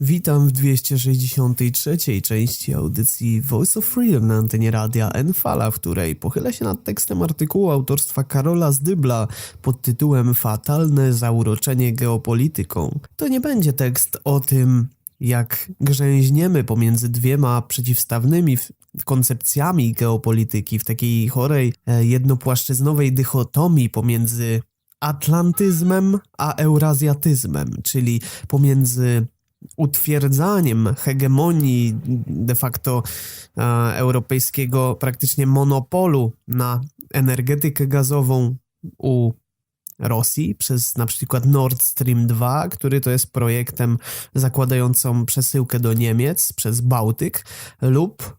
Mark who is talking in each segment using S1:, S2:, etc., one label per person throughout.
S1: Witam w 263 części audycji Voice of Freedom na antenie radia Enfala, w której pochylę się nad tekstem artykułu autorstwa Karola Zdybla pod tytułem Fatalne zauroczenie geopolityką. To nie będzie tekst o tym, jak grzęźniemy pomiędzy dwiema przeciwstawnymi koncepcjami geopolityki w takiej chorej, e, jednopłaszczyznowej dychotomii pomiędzy atlantyzmem a eurazjatyzmem, czyli pomiędzy utwierdzaniem hegemonii de facto e, europejskiego praktycznie monopolu na energetykę gazową u Rosji przez na przykład Nord Stream 2, który to jest projektem zakładającą przesyłkę do Niemiec przez Bałtyk lub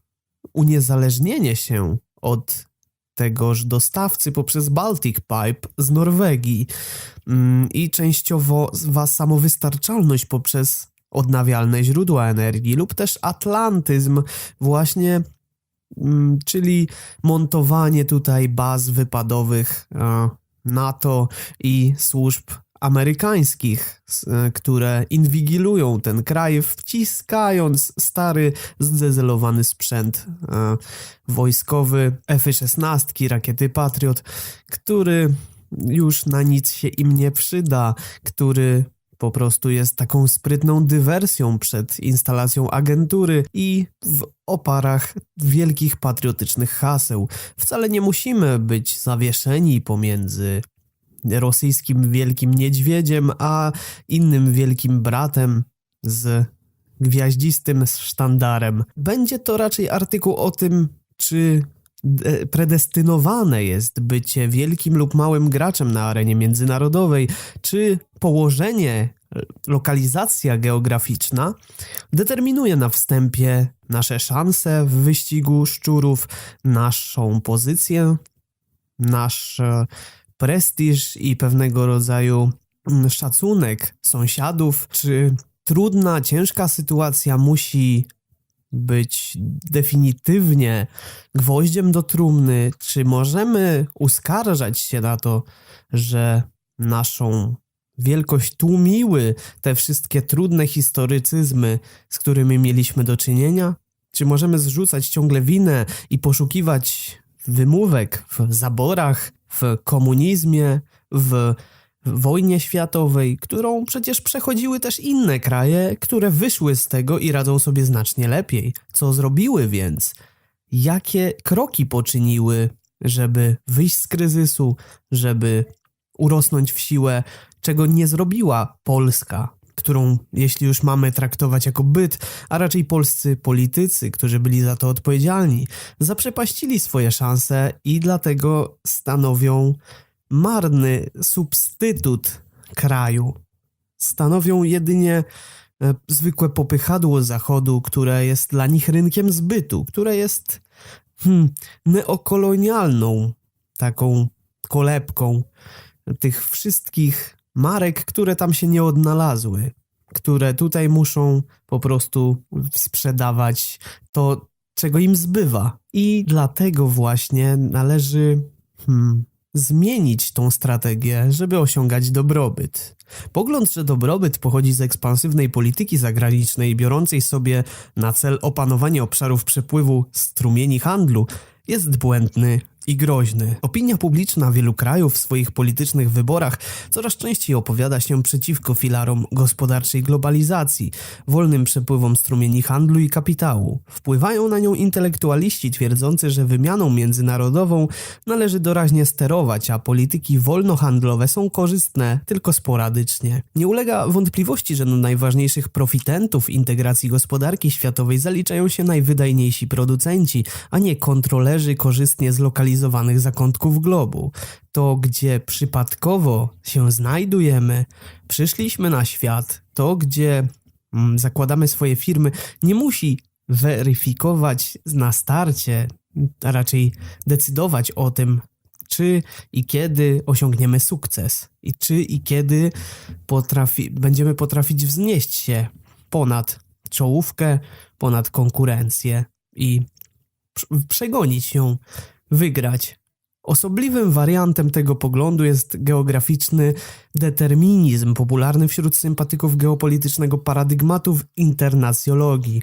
S1: uniezależnienie się od tegoż dostawcy poprzez Baltic Pipe z Norwegii. Mm, i częściowo samowystarczalność poprzez odnawialne źródła energii lub też atlantyzm. Właśnie mm, czyli montowanie tutaj baz wypadowych e, NATO i służb amerykańskich, e, które inwigilują ten kraj, wciskając stary, zdezelowany sprzęt e, wojskowy, F-16, rakiety Patriot, który już na nic się im nie przyda, który po prostu jest taką sprytną dywersją przed instalacją agentury i w oparach wielkich patriotycznych haseł. Wcale nie musimy być zawieszeni pomiędzy rosyjskim wielkim niedźwiedziem, a innym wielkim bratem z gwiaździstym sztandarem. Będzie to raczej artykuł o tym, czy predestynowane jest bycie wielkim lub małym graczem na arenie międzynarodowej, czy położenie, e, lokalizacja geograficzna determinuje na wstępie nasze szanse w wyścigu szczurów, naszą pozycję, nasz e, prestiż i pewnego rodzaju szacunek sąsiadów, czy trudna, ciężka sytuacja musi być definitywnie gwoździem do trumny, czy możemy uskarżać się na to, że naszą wielkość tłumiły te wszystkie trudne historycyzmy, z którymi mieliśmy do czynienia? Czy możemy zrzucać ciągle winę i poszukiwać wymówek w zaborach, w komunizmie, w wojnie światowej, którą przecież przechodziły też inne kraje, które wyszły z tego i radzą sobie znacznie lepiej. Co zrobiły więc? Jakie kroki poczyniły, żeby wyjść z kryzysu, żeby urosnąć w siłę, czego nie zrobiła Polska, którą, jeśli już mamy traktować jako byt, a raczej polscy politycy, którzy byli za to odpowiedzialni, zaprzepaścili swoje szanse i dlatego stanowią marny substytut kraju. Stanowią jedynie e, zwykłe popychadło Zachodu, które jest dla nich rynkiem zbytu, które jest hmm, neokolonialną taką kolebką tych wszystkich marek, które tam się nie odnalazły, które tutaj muszą po prostu sprzedawać to, czego im zbywa. I dlatego właśnie należy hmm, zmienić tą strategię, żeby osiągać dobrobyt. Pogląd, że dobrobyt pochodzi z ekspansywnej polityki zagranicznej, biorącej sobie na cel opanowanie obszarów przepływu strumieni handlu, jest błędny i groźny. Opinia publiczna wielu krajów w swoich politycznych wyborach coraz częściej opowiada się przeciwko filarom gospodarczej globalizacji, wolnym przepływom strumieni handlu i kapitału. Wpływają na nią intelektualiści twierdzący, że wymianą międzynarodową należy doraźnie sterować, a polityki wolnohandlowe są korzystne tylko sporadycznie. Nie ulega wątpliwości, że do najważniejszych profitentów integracji gospodarki światowej zaliczają się najwydajniejsi producenci, a nie kontrolerzy korzystnie zlokalizowanych zakątków globu. To, gdzie przypadkowo się znajdujemy, przyszliśmy na świat, to, gdzie mm, zakładamy swoje firmy, nie musi weryfikować na starcie, a raczej decydować o tym, czy i kiedy osiągniemy sukces, i czy i kiedy potrafi, będziemy potrafić wznieść się ponad czołówkę, ponad konkurencję i prz- przegonić ją, wygrać, Osobliwym wariantem tego poglądu jest geograficzny determinizm, popularny wśród sympatyków geopolitycznego paradygmatu w internacjologii.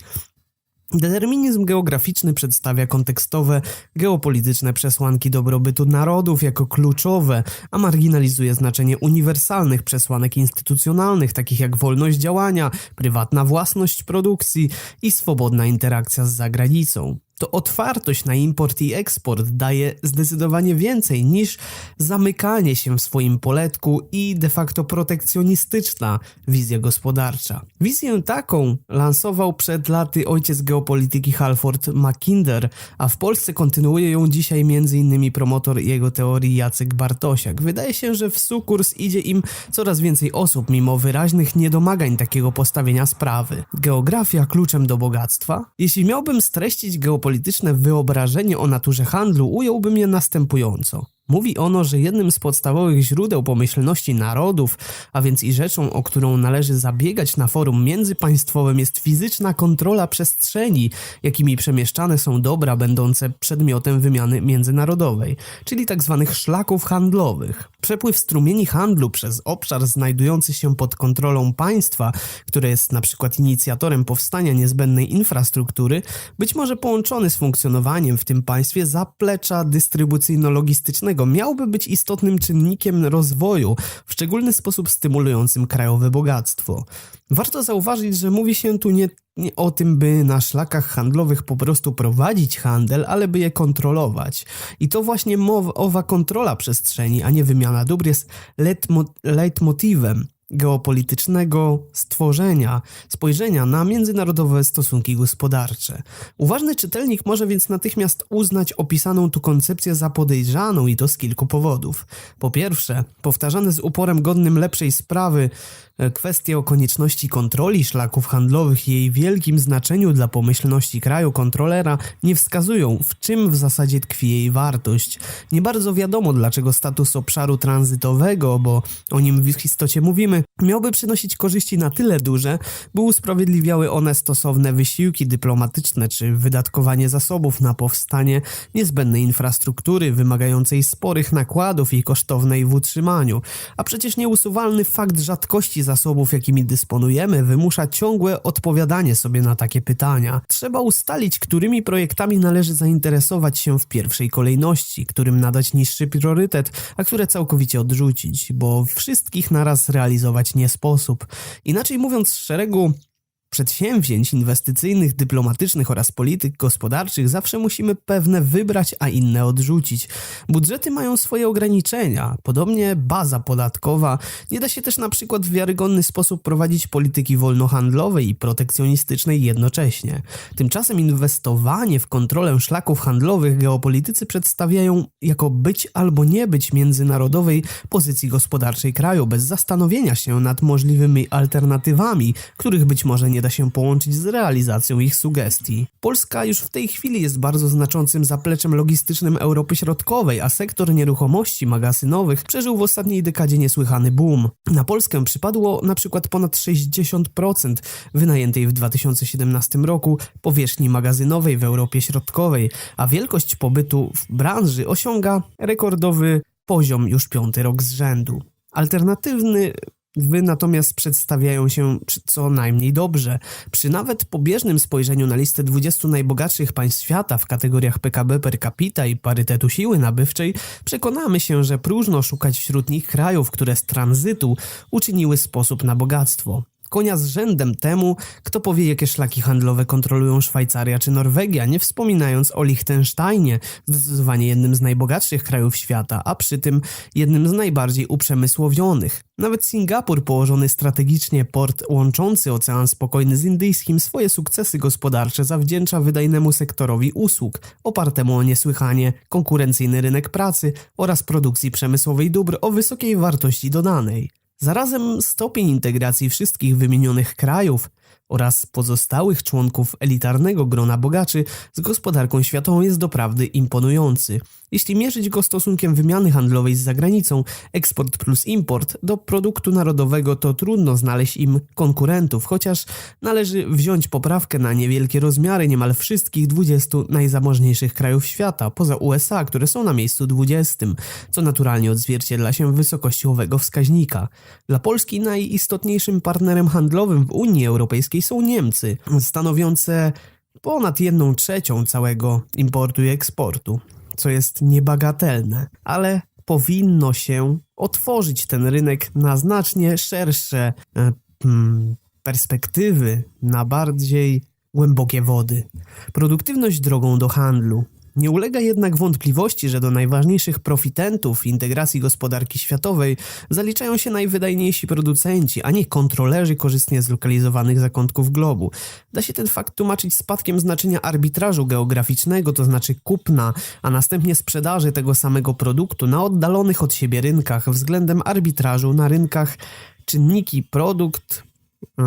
S1: Determinizm geograficzny przedstawia kontekstowe, geopolityczne przesłanki dobrobytu narodów jako kluczowe, a marginalizuje znaczenie uniwersalnych przesłanek instytucjonalnych, takich jak wolność działania, prywatna własność produkcji i swobodna interakcja z zagranicą to otwartość na import i eksport daje zdecydowanie więcej niż zamykanie się w swoim poletku i de facto protekcjonistyczna wizja gospodarcza. Wizję taką lansował przed laty ojciec geopolityki Halford Mackinder, a w Polsce kontynuuje ją dzisiaj m.in. promotor jego teorii Jacek Bartosiak. Wydaje się, że w sukurs idzie im coraz więcej osób, mimo wyraźnych niedomagań takiego postawienia sprawy. Geografia kluczem do bogactwa? Jeśli miałbym streścić geopolitykę polityczne wyobrażenie o naturze handlu ująłbym je następująco. Mówi ono, że jednym z podstawowych źródeł pomyślności narodów, a więc i rzeczą, o którą należy zabiegać na forum międzypaństwowym, jest fizyczna kontrola przestrzeni, jakimi przemieszczane są dobra będące przedmiotem wymiany międzynarodowej, czyli tzw. Tak szlaków handlowych. Przepływ strumieni handlu przez obszar znajdujący się pod kontrolą państwa, które jest na przykład inicjatorem powstania niezbędnej infrastruktury, być może połączony z funkcjonowaniem w tym państwie zaplecza dystrybucyjno-logistycznego miałby być istotnym czynnikiem rozwoju, w szczególny sposób stymulującym krajowe bogactwo. Warto zauważyć, że mówi się tu nie, nie, o tym, by na szlakach handlowych po prostu prowadzić handel, ale by je kontrolować. I to właśnie mowa, owa kontrola przestrzeni, a nie wymiana dóbr jest leitmotivem geopolitycznego stworzenia, spojrzenia na międzynarodowe stosunki gospodarcze. Uważny czytelnik może więc natychmiast uznać opisaną tu koncepcję za podejrzaną i to z kilku powodów. Po pierwsze, powtarzane z uporem godnym lepszej sprawy E, kwestie o konieczności kontroli szlaków handlowych i jej wielkim znaczeniu dla pomyślności kraju kontrolera nie wskazują, w czym w zasadzie tkwi jej wartość. Nie bardzo wiadomo, dlaczego status obszaru tranzytowego, bo o nim w istocie mówimy, miałby przynosić korzyści na tyle duże, by usprawiedliwiały one stosowne wysiłki dyplomatyczne czy wydatkowanie zasobów na powstanie niezbędnej infrastruktury wymagającej sporych nakładów i kosztownej w utrzymaniu. A przecież nieusuwalny fakt rzadkości zasobów, jakimi dysponujemy, wymusza ciągłe odpowiadanie sobie na takie pytania. Trzeba ustalić, którymi projektami należy zainteresować się w pierwszej kolejności, którym nadać niższy priorytet, a które całkowicie odrzucić, bo wszystkich naraz realizować nie sposób. Inaczej mówiąc, szeregu przedsięwzięć inwestycyjnych, dyplomatycznych oraz polityk gospodarczych zawsze musimy pewne wybrać, a inne odrzucić. Budżety mają swoje ograniczenia, podobnie baza podatkowa. Nie da się też na przykład w wiarygodny sposób prowadzić polityki wolnohandlowej i protekcjonistycznej jednocześnie. Tymczasem inwestowanie w kontrolę szlaków handlowych geopolitycy przedstawiają jako być albo nie być międzynarodowej pozycji gospodarczej kraju, bez zastanowienia się nad możliwymi alternatywami, których być może nie da się połączyć z realizacją ich sugestii. Polska już w tej chwili jest bardzo znaczącym zapleczem logistycznym Europy Środkowej, a sektor nieruchomości magazynowych przeżył w ostatniej dekadzie niesłychany boom. Na Polskę przypadło na przykład ponad 60% wynajętej w 2017 roku powierzchni magazynowej w Europie Środkowej, a wielkość pobytu w branży osiąga rekordowy poziom już piąty rok z rzędu. Alternatywny Wy natomiast przedstawiają się co najmniej dobrze. Przy nawet pobieżnym spojrzeniu na listę 20 najbogatszych państw świata w kategoriach PKB per capita i parytetu siły nabywczej, przekonamy się, że próżno szukać wśród nich krajów, które z tranzytu uczyniły sposób na bogactwo. Konia z rzędem temu, kto powie, jakie szlaki handlowe kontrolują Szwajcaria czy Norwegia, nie wspominając o Liechtensteinie, zdecydowanie jednym z najbogatszych krajów świata, a przy tym jednym z najbardziej uprzemysłowionych. Nawet Singapur, położony strategicznie port łączący Ocean Spokojny z Indyjskim, swoje sukcesy gospodarcze zawdzięcza wydajnemu sektorowi usług, opartemu o niesłychanie konkurencyjny rynek pracy oraz produkcji przemysłowej dóbr o wysokiej wartości dodanej. Zarazem stopień integracji wszystkich wymienionych krajów oraz pozostałych członków elitarnego grona bogaczy z gospodarką światową jest doprawdy imponujący. Jeśli mierzyć go stosunkiem wymiany handlowej z zagranicą, eksport plus import do produktu narodowego, to trudno znaleźć im konkurentów, chociaż należy wziąć poprawkę na niewielkie rozmiary niemal wszystkich 20 najzamożniejszych krajów świata, poza USA, które są na miejscu 20, co naturalnie odzwierciedla się wysokości owego wskaźnika. Dla Polski najistotniejszym partnerem handlowym w Unii Europejskiej są Niemcy, stanowiące ponad 1 trzecią całego importu i eksportu, co jest niebagatelne, ale powinno się otworzyć ten rynek na znacznie szersze e, mm, perspektywy, na bardziej głębokie wody. Produktywność drogą do handlu. Nie ulega jednak wątpliwości, że do najważniejszych profitentów integracji gospodarki światowej zaliczają się najwydajniejsi producenci, a nie kontrolerzy korzystnie zlokalizowanych zakątków globu. Da się ten fakt tłumaczyć spadkiem znaczenia arbitrażu geograficznego, to znaczy kupna, a następnie sprzedaży tego samego produktu na oddalonych od siebie rynkach względem arbitrażu na rynkach czynniki produkt, yy,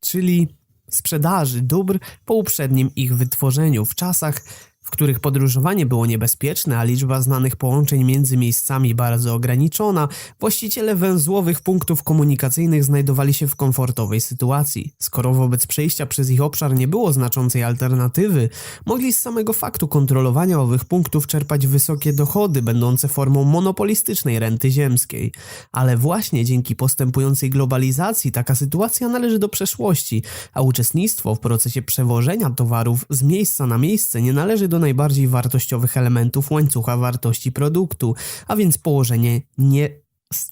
S1: czyli sprzedaży dóbr po uprzednim ich wytworzeniu w czasach, których podróżowanie było niebezpieczne, a liczba znanych połączeń między miejscami bardzo ograniczona, właściciele węzłowych punktów komunikacyjnych znajdowali się w komfortowej sytuacji. Skoro wobec przejścia przez ich obszar nie było znaczącej alternatywy, mogli z samego faktu kontrolowania owych punktów czerpać wysokie dochody, będące formą monopolistycznej renty ziemskiej. Ale właśnie dzięki postępującej globalizacji taka sytuacja należy do przeszłości, a uczestnictwo w procesie przewożenia towarów z miejsca na miejsce nie należy do najbardziej wartościowych elementów łańcucha wartości produktu, a więc położenie nie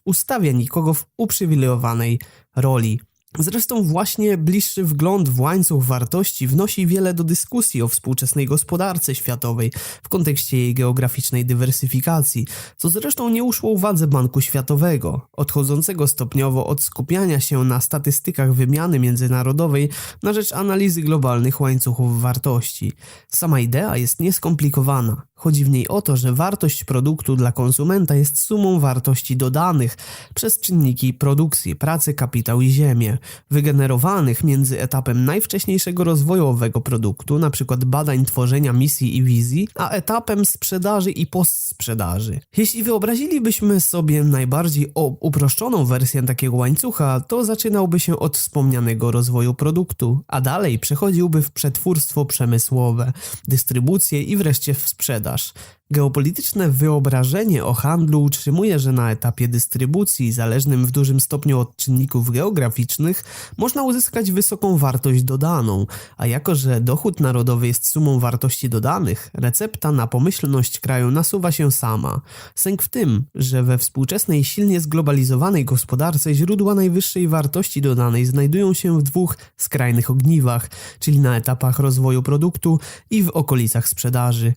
S1: ustawia nikogo w uprzywilejowanej roli. Zresztą właśnie bliższy wgląd w łańcuch wartości wnosi wiele do dyskusji o współczesnej gospodarce światowej w kontekście jej geograficznej dywersyfikacji, co zresztą nie uszło uwadze Banku Światowego, odchodzącego stopniowo od skupiania się na statystykach wymiany międzynarodowej na rzecz analizy globalnych łańcuchów wartości. Sama idea jest nieskomplikowana. Chodzi w niej o to, że wartość produktu dla konsumenta jest sumą wartości dodanych przez czynniki produkcji, pracy, kapitał i ziemię, wygenerowanych między etapem najwcześniejszego rozwoju owego produktu, np. badań tworzenia misji i wizji, a etapem sprzedaży i postsprzedaży. Jeśli wyobrazilibyśmy sobie najbardziej uproszczoną wersję takiego łańcucha, to zaczynałby się od wspomnianego rozwoju produktu, a dalej przechodziłby w przetwórstwo przemysłowe, dystrybucję i wreszcie w sprzedaż sprzedaż. Geopolityczne wyobrażenie o handlu utrzymuje, że na etapie dystrybucji, zależnym w dużym stopniu od czynników geograficznych, można uzyskać wysoką wartość dodaną, a jako że dochód narodowy jest sumą wartości dodanych, recepta na pomyślność kraju nasuwa się sama. Sęk w tym, że we współczesnej, silnie zglobalizowanej gospodarce źródła najwyższej wartości dodanej znajdują się w dwóch skrajnych ogniwach, czyli na etapach rozwoju produktu i w okolicach sprzedaży.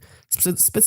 S1: Spe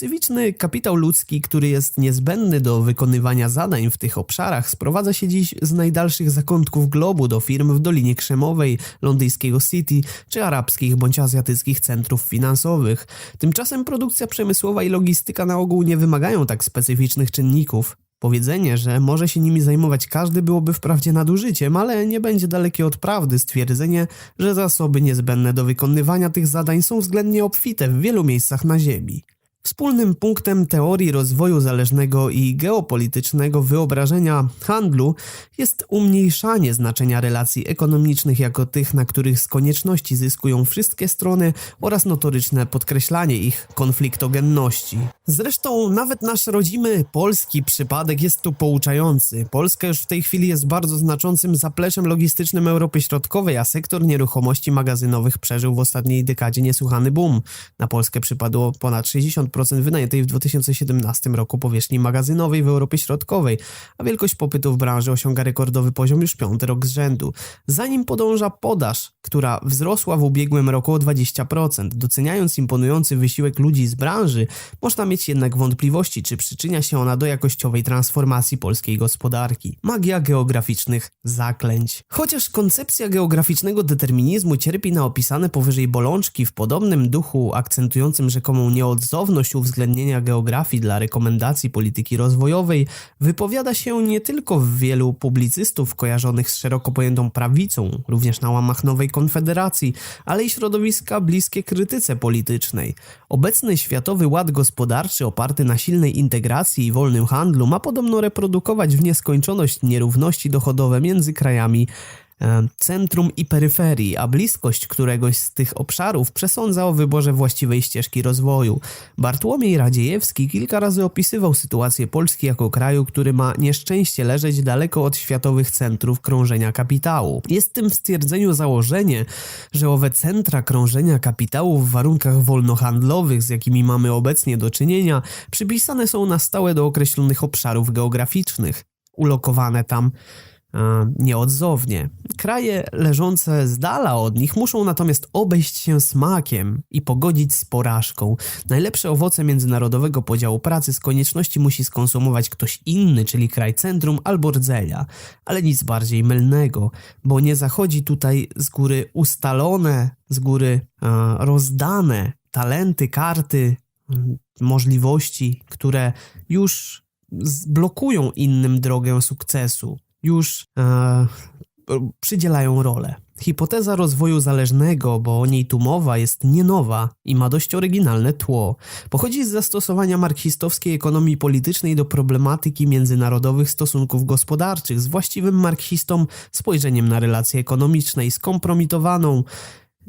S1: kapitał ludzki, który jest niezbędny do wykonywania zadań w tych obszarach, sprowadza się dziś z najdalszych zakątków globu do firm w Dolinie Krzemowej, londyńskiego City czy arabskich bądź azjatyckich centrów finansowych. Tymczasem produkcja przemysłowa i logistyka na ogół nie wymagają tak specyficznych czynników. Powiedzenie, że może się nimi zajmować każdy, byłoby wprawdzie nadużyciem, ale nie będzie dalekie od prawdy stwierdzenie, że zasoby niezbędne do wykonywania tych zadań są względnie obfite w wielu miejscach na Ziemi. Wspólnym punktem teorii rozwoju zależnego i geopolitycznego wyobrażenia handlu jest umniejszanie znaczenia relacji ekonomicznych jako tych, na których z konieczności zyskują wszystkie strony oraz notoryczne podkreślanie ich konfliktogenności. Zresztą nawet nasz rodzimy polski przypadek jest tu pouczający. Polska już w tej chwili jest bardzo znaczącym zapleczem logistycznym Europy Środkowej, a sektor nieruchomości magazynowych przeżył w ostatniej dekadzie niesłychany boom. Na Polskę przypadło ponad 60 10% wynajętej w 2017 roku powierzchni magazynowej w Europie Środkowej, a wielkość popytu w branży osiąga rekordowy poziom już piąty rok z rzędu. Zanim podąża podaż, która wzrosła w ubiegłym roku o 20%. Doceniając imponujący wysiłek ludzi z branży, można mieć jednak wątpliwości, czy przyczynia się ona do jakościowej transformacji polskiej gospodarki. Magia geograficznych zaklęć. Chociaż koncepcja geograficznego determinizmu cierpi na opisane powyżej bolączki w podobnym duchu akcentującym rzekomą nieodzowność konieczność uwzględnienia geografii dla rekomendacji polityki rozwojowej wypowiada się nie tylko w wielu publicystów kojarzonych z szeroko pojętą prawicą, również na łamach Nowej Konfederacji, ale i środowiska bliskie krytyce politycznej. Obecny światowy ład gospodarczy oparty na silnej integracji i wolnym handlu ma podobno reprodukować w nieskończoność nierówności dochodowe między krajami centrum i peryferii, a bliskość któregoś z tych obszarów przesądza o wyborze właściwej ścieżki rozwoju. Bartłomiej Radziejewski kilka razy opisywał sytuację Polski jako kraju, który ma nieszczęście leżeć daleko od światowych centrów krążenia kapitału. Jest w tym stwierdzeniu założenie, że owe centra krążenia kapitału w warunkach wolnohandlowych, z jakimi mamy obecnie do czynienia, przypisane są na stałe do określonych obszarów geograficznych, ulokowane tam e, nieodzownie. Kraje leżące z dala od nich muszą natomiast obejść się smakiem i pogodzić z porażką. Najlepsze owoce międzynarodowego podziału pracy z konieczności musi skonsumować ktoś inny, czyli kraj centrum albo rdzelia, ale nic bardziej mylnego, bo nie zachodzi tutaj z góry ustalone, z góry rozdane talenty, karty, mm, możliwości, które już blokują innym drogę sukcesu już e, przydzielają rolę. Hipoteza rozwoju zależnego, bo o niej tu mowa, jest nie nowa i ma dość oryginalne tło. Pochodzi z zastosowania marksistowskiej ekonomii politycznej do problematyki międzynarodowych stosunków gospodarczych z właściwym marksistom spojrzeniem na relacje ekonomiczne i skompromitowaną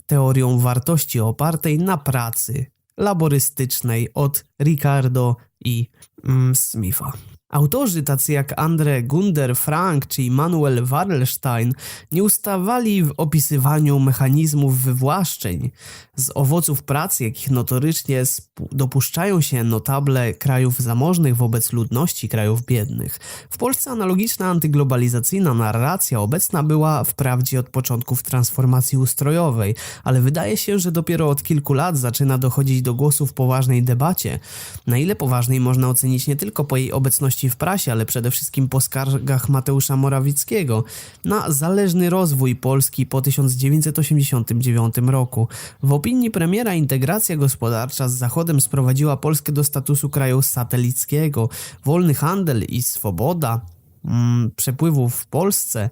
S1: teorią wartości opartej na pracy laborystycznej od Ricardo i mm, Smitha. Autorzy tacy jak Andre Gunder Frank czy Immanuel Wallerstein nie ustawali w opisywaniu mechanizmów wywłaszczeń z owoców pracy, jakich notorycznie dopuszczają się notable krajów zamożnych wobec ludności krajów biednych. W Polsce analogiczna antyglobalizacyjna narracja obecna była wprawdzie od początków transformacji ustrojowej, ale wydaje się, że dopiero od kilku lat zaczyna dochodzić do głosu w poważnej debacie. Na ile poważnej można ocenić nie tylko po jej obecności w prasie, ale przede wszystkim po skargach Mateusza Morawieckiego na zależny rozwój Polski po 1989 roku. W opinii premiera integracja gospodarcza z Zachodem sprowadziła Polskę do statusu kraju satelickiego. Wolny handel i swoboda mm, przepływów w Polsce.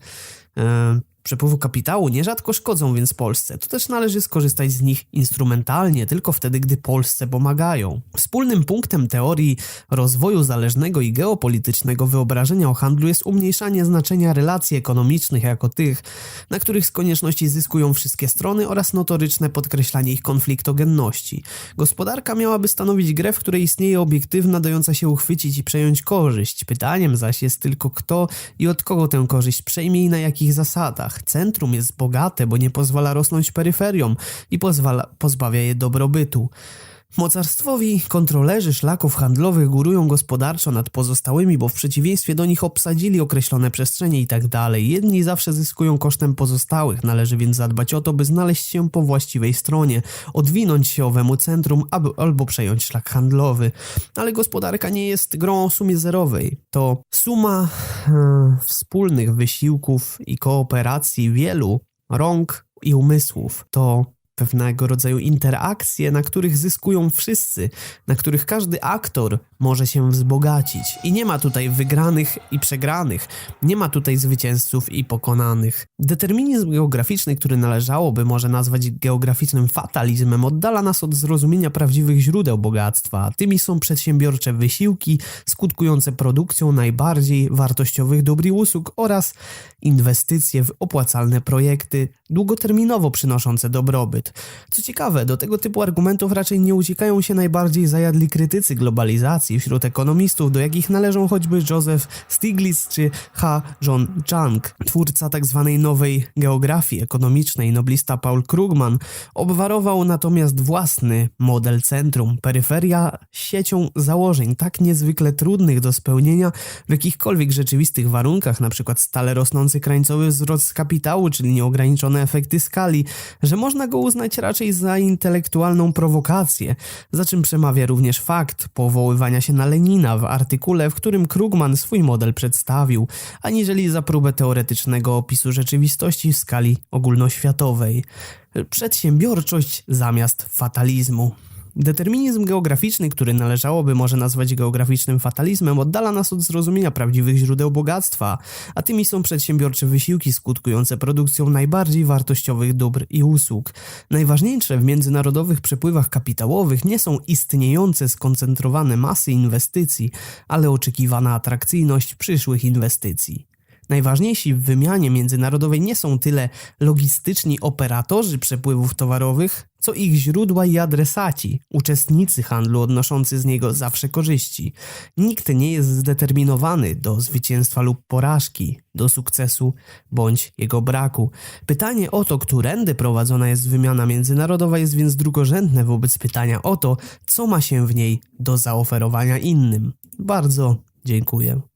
S1: Yy, przepływu kapitału nierzadko szkodzą więc Polsce. To też należy skorzystać z nich instrumentalnie, tylko wtedy, gdy Polsce pomagają. Wspólnym punktem teorii rozwoju zależnego i geopolitycznego wyobrażenia o handlu jest umniejszanie znaczenia relacji ekonomicznych jako tych, na których z konieczności zyskują wszystkie strony oraz notoryczne podkreślanie ich konfliktogenności. Gospodarka miałaby stanowić grę, w której istnieje obiektywna, dająca się uchwycić i przejąć korzyść. Pytaniem zaś jest tylko kto i od kogo tę korzyść przejmie i na jakich zasadach. Centrum jest bogate, bo nie pozwala rosnąć peryferiom i pozwala, pozbawia je dobrobytu. Mocarstwowi kontrolerzy szlaków handlowych górują gospodarczo nad pozostałymi, bo w przeciwieństwie do nich obsadzili określone przestrzenie i tak. Jedni zawsze zyskują kosztem pozostałych, należy więc zadbać o to, by znaleźć się po właściwej stronie, odwinąć się owemu centrum aby, albo przejąć szlak handlowy. Ale gospodarka nie jest grą o sumie zerowej. To suma hmm, wspólnych wysiłków i kooperacji wielu rąk i umysłów. To pewnego rodzaju interakcje, na których zyskują wszyscy, na których każdy aktor może się wzbogacić. I nie ma tutaj wygranych i przegranych, nie ma tutaj zwycięzców i pokonanych. Determinizm geograficzny, który należałoby może nazwać geograficznym fatalizmem, oddala nas od zrozumienia prawdziwych źródeł bogactwa. Tymi są przedsiębiorcze wysiłki skutkujące produkcją najbardziej wartościowych dóbr i usług oraz inwestycje w opłacalne projekty długoterminowo przynoszące dobrobyt. Co ciekawe, do tego typu argumentów raczej nie uciekają się najbardziej zajadli krytycy globalizacji wśród ekonomistów, do jakich należą choćby Joseph Stiglitz czy H. John Chang. Twórca tzw. Tak nowej geografii ekonomicznej, noblista Paul Krugman, obwarował natomiast własny model centrum, peryferia siecią założeń tak niezwykle trudnych do spełnienia w jakichkolwiek rzeczywistych warunkach, np. stale rosnący krańcowy wzrost kapitału, czyli nieograniczone efekty skali, że można go uznać raczej za intelektualną prowokację, za czym przemawia również fakt powoływania się na Lenina w artykule, w którym Krugman swój model przedstawił, aniżeli za próbę teoretycznego opisu rzeczywistości w skali ogólnoświatowej. Przedsiębiorczość zamiast fatalizmu. Determinizm geograficzny, który należałoby może nazwać geograficznym fatalizmem, oddala nas od zrozumienia prawdziwych źródeł bogactwa, a tymi są przedsiębiorcze wysiłki skutkujące produkcją najbardziej wartościowych dóbr i usług. Najważniejsze w międzynarodowych przepływach kapitałowych nie są istniejące skoncentrowane masy inwestycji, ale oczekiwana atrakcyjność przyszłych inwestycji. Najważniejsi w wymianie międzynarodowej nie są tyle logistyczni operatorzy przepływów towarowych, co ich źródła i adresaci, uczestnicy handlu odnoszący z niego zawsze korzyści. Nikt nie jest zdeterminowany do zwycięstwa lub porażki, do sukcesu bądź jego braku. Pytanie o to, którędy prowadzona jest wymiana międzynarodowa, jest więc drugorzędne wobec pytania o to, co ma się w niej do zaoferowania innym. Bardzo dziękuję.